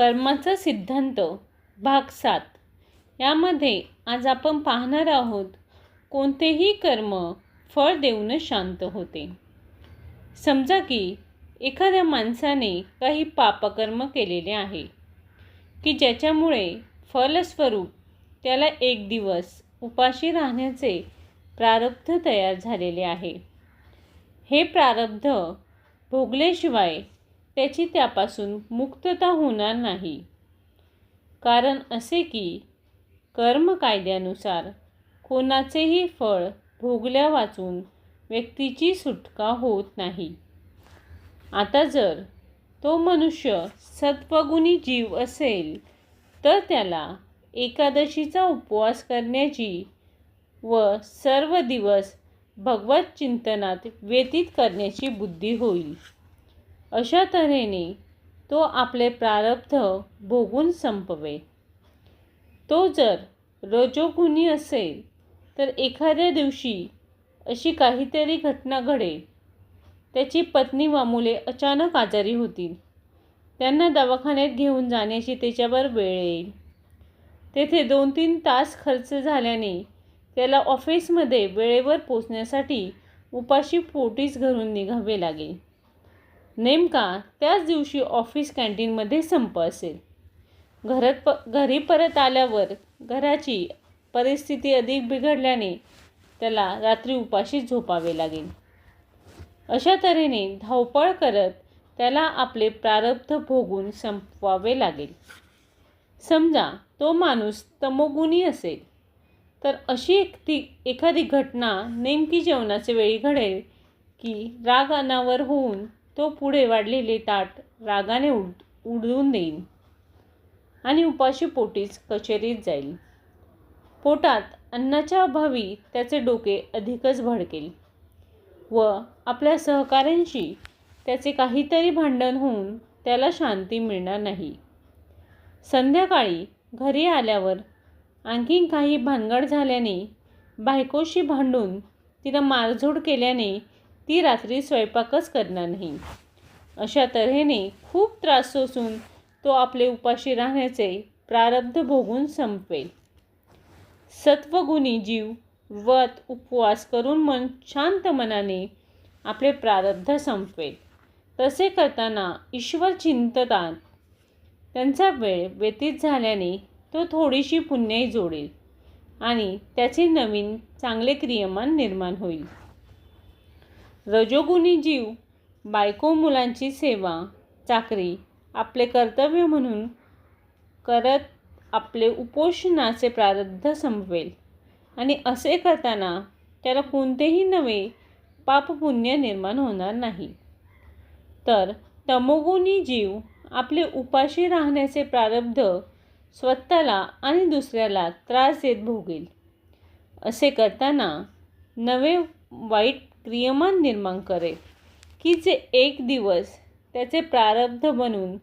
कर्माचा सिद्धांत भाग सात. यामध्ये आज आपण पाहणार आहोत कोणतेही कर्म फळ देऊन शांत होते. समजा की एखाद्या माणसाने काही पापकर्म केलेले आहे की ज्याच्यामुळे फलस्वरूप त्याला एक दिवस उपाशी राहण्याचे प्रारब्ध तयार झालेले आहे. हे प्रारब्ध भोगल्याशिवाय त्याची त्यापासून मुक्तता होणार नाही. कारण असे की कर्म कायद्यानुसार कोणाचेही फळ भोगल्या वाचून व्यक्तीची सुटका होत नाही. आता जर तो मनुष्य सत्वगुणी जीव असेल तर त्याला एकादशीचा उपवास करण्याची व सर्व दिवस भगवत चिंतनात व्यतीत करण्याची बुद्धी होईल. अशा तऱ्हेने तो आपले प्रारब्ध भोगून संपवे. तो जर रजोगुणी असेल तर एखाद्या दिवशी अशी काहीतरी घटना घडेल. त्याची पत्नी व मुले अचानक आजारी होतील. त्यांना दवाखान्यात घेऊन जाण्याची त्याच्यावर वेळ येईल. तेथे दोन तीन तास खर्च झाल्याने त्याला ऑफिसमध्ये वेळेवर पोचण्यासाठी उपाशी पोटीच घरून निघावे लागेल. नेमका त्याच दिवशी ऑफिस कॅन्टीनमध्ये संप असेल. घरात प घरी परत आल्यावर घराची परिस्थिती अधिक बिघडल्याने त्याला रात्री उपाशी झोपावे लागेल. अशा तऱ्हेने धावपळ करत त्याला आपले प्रारब्ध भोगून संपवावे लागेल. समजा तो माणूस तमोगुणी असेल तर अशी एक ती एखादी घटना नेमकी जेवणाच्या वेळी घडेल की राग अनावर होऊन तो पुढे वाढलेले ताट रागाने उड उडवून देईल आणि उपाशी पोटीच कचेरीत जाईल. पोटात अन्नाच्या अभावी त्याचे डोके अधिकच भडकेल व आपल्या सहकाऱ्यांशी त्याचे काहीतरी भांडण होऊन त्याला शांती मिळणार नाही. संध्याकाळी घरी आल्यावर आणखीन काही भानगड झाल्याने बायकोशी भांडून तिला मारझोड केल्याने ती रात्री स्वयंपाकच करणार नाही. अशा तऱ्हेने खूप त्रास सोसून तो आपले उपाशी राहण्याचे प्रारब्ध भोगून संपवेल सत्वगुणी जीव व्रत उपवास करून मन शांत मनाने आपले प्रारब्ध संपवेल तसे करताना ईश्वर चिंततात. त्यांचा वेळ व्यतीत झाल्याने तो थोडीशी पुण्याही जोडेल आणि त्याचे नवीन चांगले क्रियमान निर्माण होईल. रजोगुणी जीव बायको मुलांची सेवा चाकरी आपले कर्तव्य म्हणून करत आपले उपोषणाचे प्रारब्ध संपवेल. आणि असे करताना त्याला कोणतेही नवे पापपुण्य निर्माण होणार नाही. तर तमोगुणी जीव आपले उपाशी राहण्याचे प्रारब्ध स्वतःला आणि दुसऱ्याला त्रास देत भोगेल. असे करताना नवे वाईट क्रियमान निर्माण करेल. की जे एक दिवस त्याचे प्रारब्ध बनून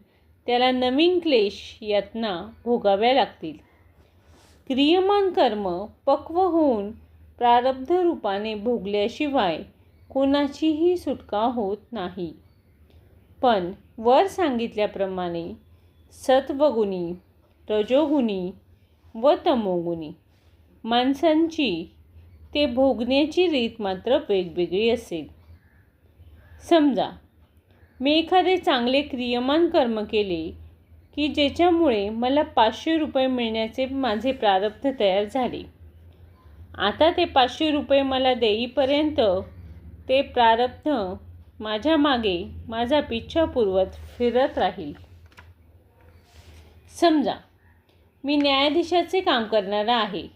त्याला नवीन क्लेश यातना भोगाव्या लागतील. क्रियमान कर्म पक्व होऊन प्रारब्ध रूपाने भोगल्याशिवाय कोणाचीही सुटका होत नाही. पण वर सांगितल्याप्रमाणे सत्वगुणी रजोगुणी व तमोगुणी माणसांची ते भोगण्याची रीत मात्र वेगवेगळी असेल. समजा मी एखादे चांगले क्रियमान कर्म केले की ज्याच्यामुळे मला पाचशे रुपये मिळण्याचे माझे प्रारब्ध तयार झाले. आता ते पाचशे रुपये मला देईपर्यंत ते प्रारब्ध माझ्या मागे माझा पिच्छा पुरवत फिरत राहील. समजा मी न्यायाधीशाचे काम करणारा आहे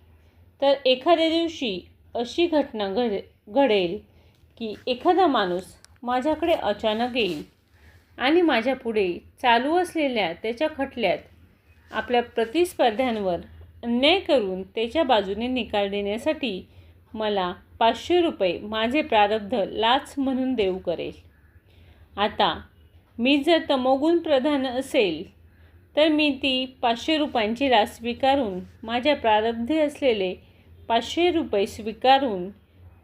तर एखाद्या दिवशी अशी घटना घड घडेल की एखादा माणूस माझ्याकडे अचानक येईल आणि माझ्या पुढे चालू असलेल्या त्याच्या खटल्यात आपल्या प्रतिस्पर्ध्यांवर अन्याय करून त्याच्या बाजूने निकाल देण्यासाठी मला पाचशे रुपये माझे प्रारब्ध लाच म्हणून देऊ करेल. आता मी जर तमोगुण प्रधान असेल तर मी ती पाचशे रुपयांची लाच स्वीकारून माझ्या प्रारब्धे असलेले पाचशे रुपये स्वीकारून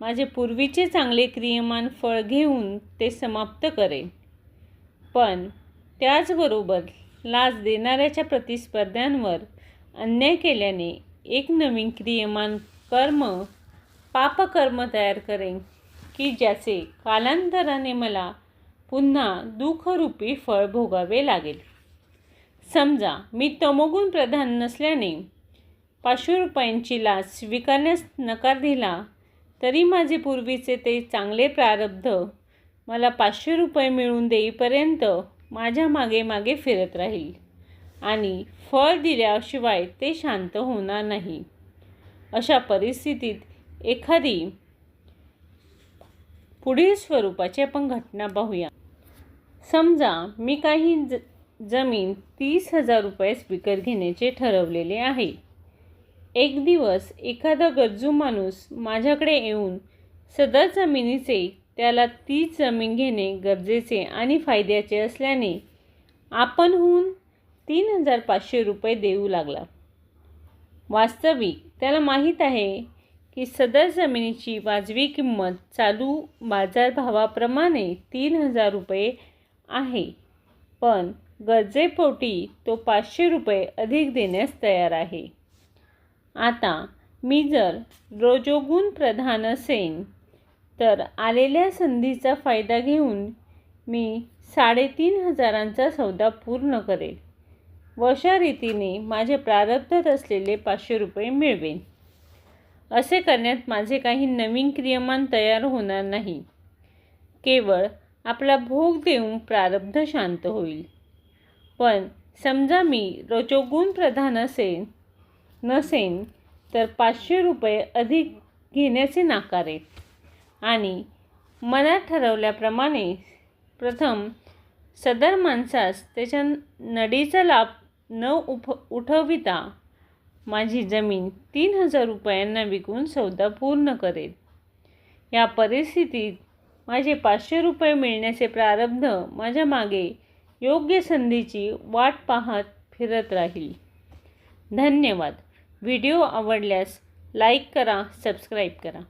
माझे पूर्वीचे चांगले क्रियमान फळ घेऊन ते समाप्त करेन. पण त्याचबरोबर लाच देणाऱ्याच्या प्रतिस्पर्ध्यांवर अन्याय केल्याने एक नवीन क्रियमान कर्म पापकर्म तयार करेन की ज्याचे कालांतराने मला पुन्हा दुःखरूपी फळ भोगावे लागेल. समजा मी तमोगुण प्रधान नसल्याने पाचशे रुपयांची लाच स्वीकारण्यास नकार दिला तरी माझे पूर्वीचे ते चांगले प्रारब्ध मला पाचशे रुपये मिळवून देईपर्यंत माझ्या मागे मागे फिरत राहील आणि फळ दिल्याशिवाय ते शांत होणार नाही. अशा परिस्थितीत एखादी पुढील स्वरूपाची आपण घटना पाहूया. समजा मी काही ज जमीन तीस हजार रुपयास विकत घेण्याचे ठरवलेले आहे. एक दिवस एखादा गरजू माणूस माझ्याकडे येऊन सदर जमिनीचे त्याला तीच जमीन घेणे गरजेचे आणि फायद्याचे असल्याने आपणहून तीन हजार पाचशे रुपये देऊ लागला. वास्तविक त्याला माहीत आहे की सदर जमिनीची वाजवी किंमत चालू बाजारभावाप्रमाणे तीन हजार रुपये आहे. पण गरजेपोटी तो पाचशे रुपये अधिक देण्यास तयार आहे. आता मी जर रोजोगुण प्रधान असेन तर आलेल्या संधीचा फायदा घेऊन मी साडेतीन हजारांचा सौदा पूर्ण करेल. व अशा रीतीने माझे प्रारब्धात असलेले पाचशे रुपये मिळवेन. असे करण्यात माझे काही नवीन क्रियमान तयार होणार नाही. केवळ आपला भोग देऊन प्रारब्ध शांत होईल. पण समजा मी रजोगुण प्रधान असेन नसेन तर पाचशे रुपये अधिक घेण्याचे नाकारे. आणि मनात ठरवल्याप्रमाणे प्रथम सदर माणसास त्याच्या नडीचा लाभ न उफ उठविता माझी जमीन तीन हजार रुपयांना विकून सौदा पूर्ण करेल. या परिस्थितीत माझे पाचशे रुपये मिळण्याचे प्रारब्ध माझ्या मागे योग्य संधीची वाट पाहत फिरत राहील. धन्यवाद. व्हिडिओ आवडल्यास लाईक करा सबस्क्राईब करा.